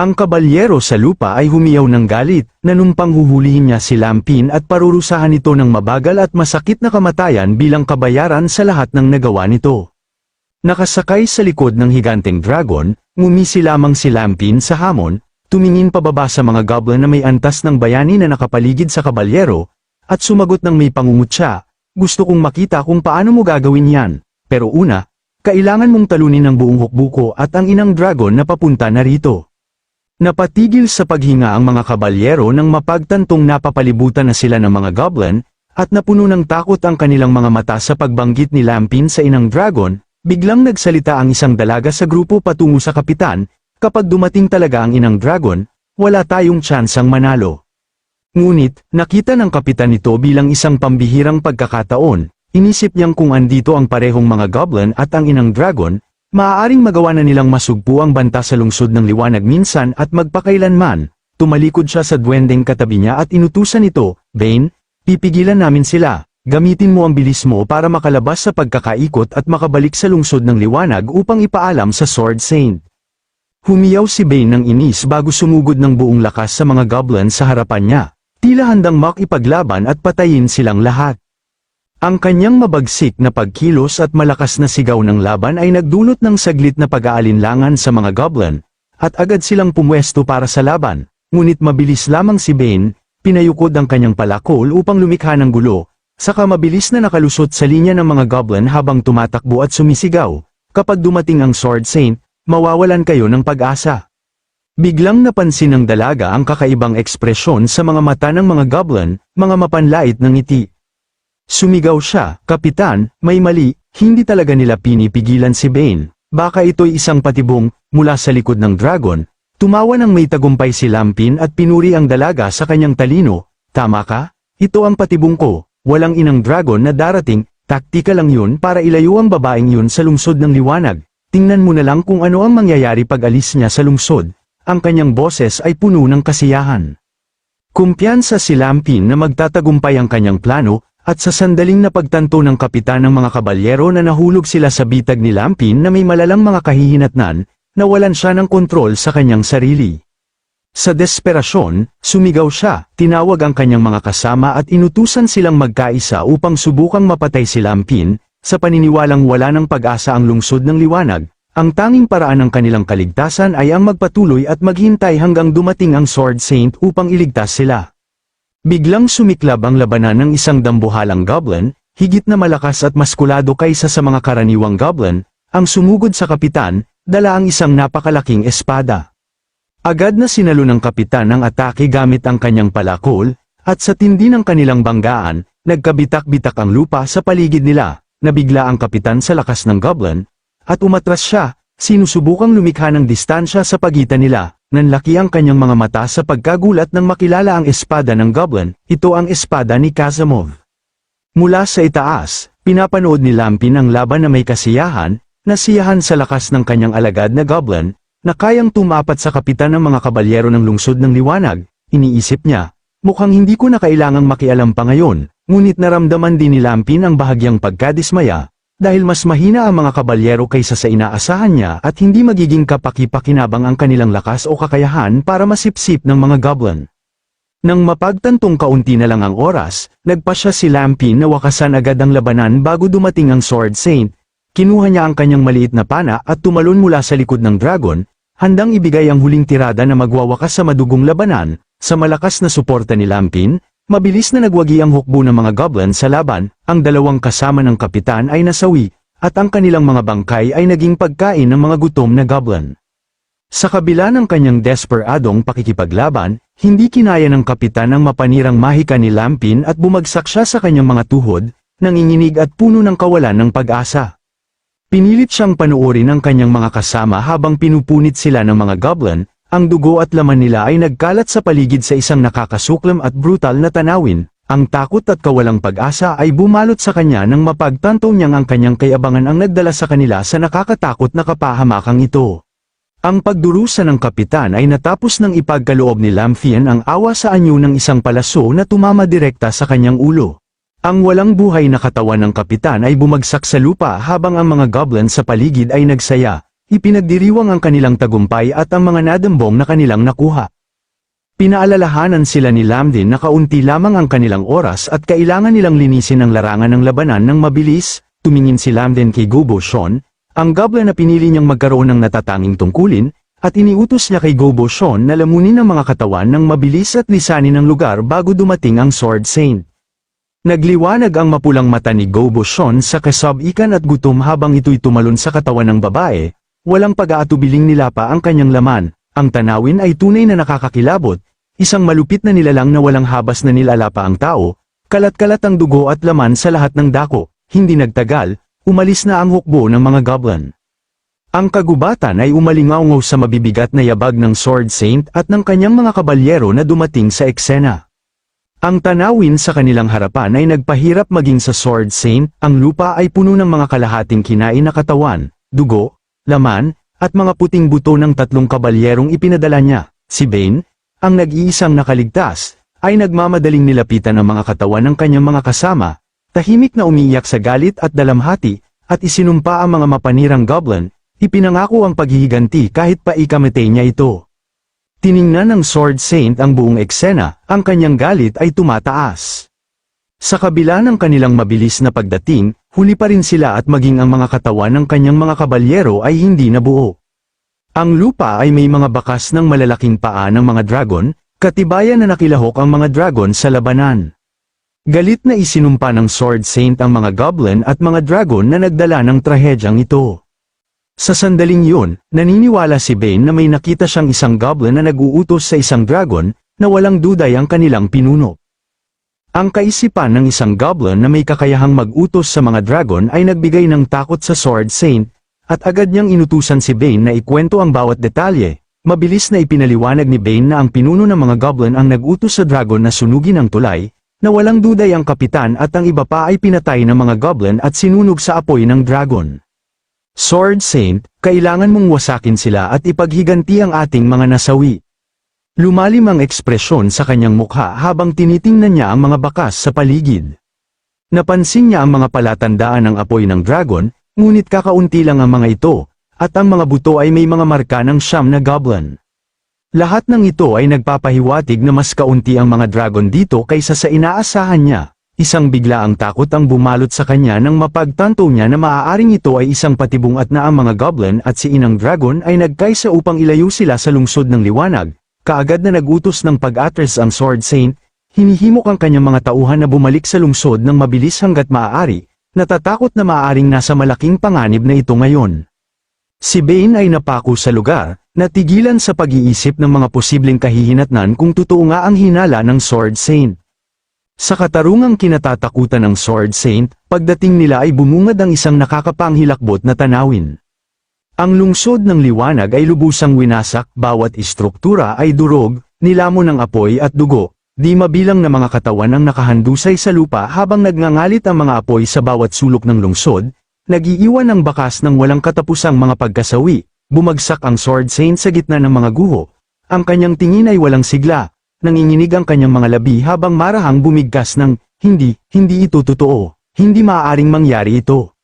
Ang kabalyero sa lupa ay humiyaw ng galit, nanumpang huhulihin niya si Lampin at parurusahan ito ng mabagal at masakit na kamatayan bilang kabayaran sa lahat ng nagawa nito. Nakasakay sa likod ng higanteng dragon, ngumisi lamang si Lampin sa hamon, tumingin pababa sa mga goblin na may antas ng bayani na nakapaligid sa kabalyero, at sumagot ng may pangungutya, gusto kong makita kung paano mo gagawin yan, pero una, kailangan mong talunin ang buong hukbuko at ang inang dragon na papunta na rito. Napatigil sa paghinga ang mga kabalyero nang mapagtantong napapalibutan na sila ng mga goblin, at napuno ng takot ang kanilang mga mata sa pagbanggit ni Lampin sa inang dragon, biglang nagsalita ang isang dalaga sa grupo patungo sa kapitan, kapag dumating talaga ang inang dragon, wala tayong tsansang manalo. Ngunit, nakita ng kapitan ito bilang isang pambihirang pagkakataon, inisip niyang kung andito ang parehong mga goblin at ang inang dragon, maaaring magawa na nilang masugpo ang banta sa lungsod ng liwanag minsan at magpakailanman, tumalikod siya sa duwendeng katabi niya at inutusan ito, Bane, pipigilan namin sila, gamitin mo ang bilis mo para makalabas sa pagkakaikot at makabalik sa lungsod ng liwanag upang ipaalam sa Sword Saint. Humiyaw si Bane ng inis bago sumugod ng buong lakas sa mga goblins sa harapan niya, tila handang makipaglaban at patayin silang lahat. Ang kanyang mabagsik na pagkilos at malakas na sigaw ng laban ay nagdulot ng saglit na pag-aalinlangan sa mga goblin, at agad silang pumwesto para sa laban, ngunit mabilis lamang si Bane, pinayukod ang kanyang palakol upang lumikha ng gulo, saka mabilis na nakalusot sa linya ng mga goblin habang tumatakbo at sumisigaw, kapag dumating ang Sword Saint, mawawalan kayo ng pag-asa. Biglang napansin ng dalaga ang kakaibang ekspresyon sa mga mata ng mga goblin, mga mapanlait ng ngiti. Sumigaw siya, Kapitan, may mali, hindi talaga nila pinipigilan si Bane. Baka ito'y isang patibong, mula sa likod ng dragon. Tumawa ng may tagumpay si Lampin at pinuri ang dalaga sa kanyang talino. Tama ka? Ito ang patibong ko. Walang inang dragon na darating, taktika lang yun para ilayo ang babaeng yun sa lungsod ng liwanag. Tingnan mo na lang kung ano ang mangyayari pag alis niya sa lungsod. Ang kanyang boses ay puno ng kasiyahan. Kumpiyansa si Lampin na magtatagumpay ang kanyang plano, at sa sandaling napagtanto ng kapitan ng mga kabalyero na nahulog sila sa bitag ni Lampin na may malalang mga kahihinatnan, nawalan siya ng kontrol sa kanyang sarili. Sa desperasyon, sumigaw siya, tinawag ang kanyang mga kasama at inutusan silang magkaisa upang subukang mapatay si Lampin, sa paniniwalang wala ng pag-asa ang lungsod ng liwanag, ang tanging paraan ng kanilang kaligtasan ay ang magpatuloy at maghintay hanggang dumating ang Sword Saint upang iligtas sila. Biglang sumiklab ang labanan ng isang dambuhalang goblin, higit na malakas at maskulado kaysa sa mga karaniwang goblin, ang sumugod sa kapitan, dala ang isang napakalaking espada. Agad na sinalo ng kapitan ang atake gamit ang kanyang palakol, at sa tindi ng kanilang banggaan, nagkabitak-bitak ang lupa sa paligid nila, nabigla ang kapitan sa lakas ng goblin, at umatras siya, sinusubukang lumikha ng distansya sa pagitan nila, nanlaki ang kanyang mga mata sa pagkagulat nang makilala ang espada ng goblin, ito ang espada ni Kazamov. Mula sa itaas, pinapanood ni Lampin ang laban na may kasiyahan, nasiyahan sa lakas ng kanyang alagad na goblin, na kayang tumapat sa kapitan ng mga kabalyero ng lungsod ng liwanag, iniisip niya, mukhang hindi ko na kailangang makialam pa ngayon, ngunit naramdaman din ni Lampin ang bahagyang pagkadismaya, dahil mas mahina ang mga kabalyero kaysa sa inaasahan niya at hindi magiging kapaki-pakinabang ang kanilang lakas o kakayahan para masipsip ng mga goblin. Nang mapagtantong kaunti na lang ang oras, nagpa siya si Lampin na wakasan agad ang labanan bago dumating ang Sword Saint, kinuha niya ang kanyang maliit na pana at tumalon mula sa likod ng dragon, handang ibigay ang huling tirada na magwawakas sa madugong labanan, sa malakas na suporta ni Lampin, Mabilis na nagwagi ang hukbo ng mga goblin sa laban, ang dalawang kasama ng kapitan ay nasawi, at ang kanilang mga bangkay ay naging pagkain ng mga gutom na goblin. Sa kabila ng kanyang desperadong pakikipaglaban, hindi kinaya ng kapitan ang mapanirang mahika ni Lampin at bumagsak siya sa kanyang mga tuhod, nanginginig at puno ng kawalan ng pag-asa. Pinilit siyang panuorin ang kanyang mga kasama habang pinupunit sila ng mga goblin, ang dugo at laman nila ay nagkalat sa paligid sa isang nakakasuklam at brutal na tanawin. Ang takot at kawalang pag-asa ay bumalot sa kanya nang mapagtanto niyang ang kanyang kayabangan ang nagdala sa kanila sa nakakatakot na kapahamakang ito. Ang pagdurusa ng kapitan ay natapos ng ipagkaloob ni Lamphien ang awa sa anyo ng isang palaso na tumama direkta sa kanyang ulo. Ang walang buhay na katawan ng kapitan ay bumagsak sa lupa habang ang mga goblin sa paligid ay nagsaya, Ipinagdiriwang ang kanilang tagumpay at ang mga nadambong na kanilang nakuha. Pinaalalahanan sila ni Lamdin na kaunti lamang ang kanilang oras at kailangan nilang linisin ang larangan ng labanan ng mabilis, tumingin si Lamdin kay Gobo Sean, ang goblin na pinili niyang magkaroon ng natatanging tungkulin, at iniutos niya kay Gobo Sean na lamunin ang mga katawan ng mabilis at lisanin ang lugar bago dumating ang Sword Saint. Nagliwanag ang mapulang mata ni Gobo Sean sa kasabikan at gutom habang ito'y tumalon sa katawan ng babae, walang pag-aatubiling nilapa ang kanyang laman, ang tanawin ay tunay na nakakakilabot, isang malupit na nilalang na walang habas na nilalapa ang tao, kalat-kalat ang dugo at laman sa lahat ng dako, hindi nagtagal, umalis na ang hukbo ng mga goblin. Ang kagubatan ay umalingaungaw sa mabibigat na yabag ng Sword Saint at ng kanyang mga kabalyero na dumating sa eksena. Ang tanawin sa kanilang harapan ay nagpahirap maging sa Sword Saint, ang lupa ay puno ng mga kalahating kinain na katawan, dugo, laman, at mga puting buto ng tatlong kabalyerong ipinadala niya, si Bane, ang nag-iisang nakaligtas, ay nagmamadaling nilapitan ang mga katawan ng kanyang mga kasama, tahimik na umiiyak sa galit at dalamhati, at isinumpa ang mga mapanirang goblin, ipinangako ang paghihiganti kahit pa ikamatay niya ito. Tiningnan ng Sword Saint ang buong eksena, ang kanyang galit ay tumataas. Sa kabila ng kanilang mabilis na pagdating, huli pa rin sila at maging ang mga katawan ng kanyang mga kabalyero ay hindi nabuo. Ang lupa ay may mga bakas ng malalaking paa ng mga dragon, katibayan na nakilahok ang mga dragon sa labanan. Galit na isinumpa ng Sword Saint ang mga goblin at mga dragon na nagdala ng trahedyang ito. Sa sandaling yun, naniniwala si Bane na may nakita siyang isang goblin na nag-uutos sa isang dragon, na walang duday ang kanilang pinuno. Ang kaisipan ng isang goblin na may kakayahang mag-utos sa mga dragon ay nagbigay ng takot sa Sword Saint, at agad niyang inutusan si Bane na ikwento ang bawat detalye. Mabilis na ipinaliwanag ni Bane na ang pinuno ng mga goblin ang nag-utos sa dragon na sunugin ang tulay, na walang duday ang kapitan at ang iba pa ay pinatay ng mga goblin at sinunog sa apoy ng dragon. Sword Saint, kailangan mong wasakin sila at ipaghiganti ang ating mga nasawi. Lumalim ang ekspresyon sa kanyang mukha habang tinitingnan niya ang mga bakas sa paligid. Napansin niya ang mga palatandaan ng apoy ng dragon, ngunit kakaunti lang ang mga ito, at ang mga buto ay may mga marka ng siyam na goblin. Lahat ng ito ay nagpapahiwatig na mas kaunti ang mga dragon dito kaysa sa inaasahan niya. Isang bigla ang takot ang bumalot sa kanya nang mapagtanto niya na maaaring ito ay isang patibong at na ang mga goblin at si Inang Dragon ay nagkaisa upang ilayo sila sa lungsod ng liwanag. Kaagad na nagutos ng pag-atres ang Sword Saint, hinihimok ang kanyang mga tauhan na bumalik sa lungsod ng mabilis hanggat maaari, natatakot na maaaring nasa malaking panganib na ito ngayon. Si Bane ay napako sa lugar, natigilan sa pag-iisip ng mga posibleng kahihinatnan kung totoo nga ang hinala ng Sword Saint. Sa katarungang kinatatakutan ng Sword Saint, pagdating nila ay bumungad ang isang nakakapanghilakbot na tanawin. Ang lungsod ng liwanag ay lubusang winasak, bawat istruktura ay durog, nilamon ng apoy at dugo, di mabilang na mga katawan ang nakahandusay sa lupa habang nagngangalit ang mga apoy sa bawat sulok ng lungsod, nagiiwan ng bakas ng walang katapusang mga pagkasawi, bumagsak ang Sword Saint sa gitna ng mga guho, ang kanyang tingin ay walang sigla, nanginginig ang kanyang mga labi habang marahang bumigkas ng, hindi, hindi ito totoo, hindi maaaring mangyari ito.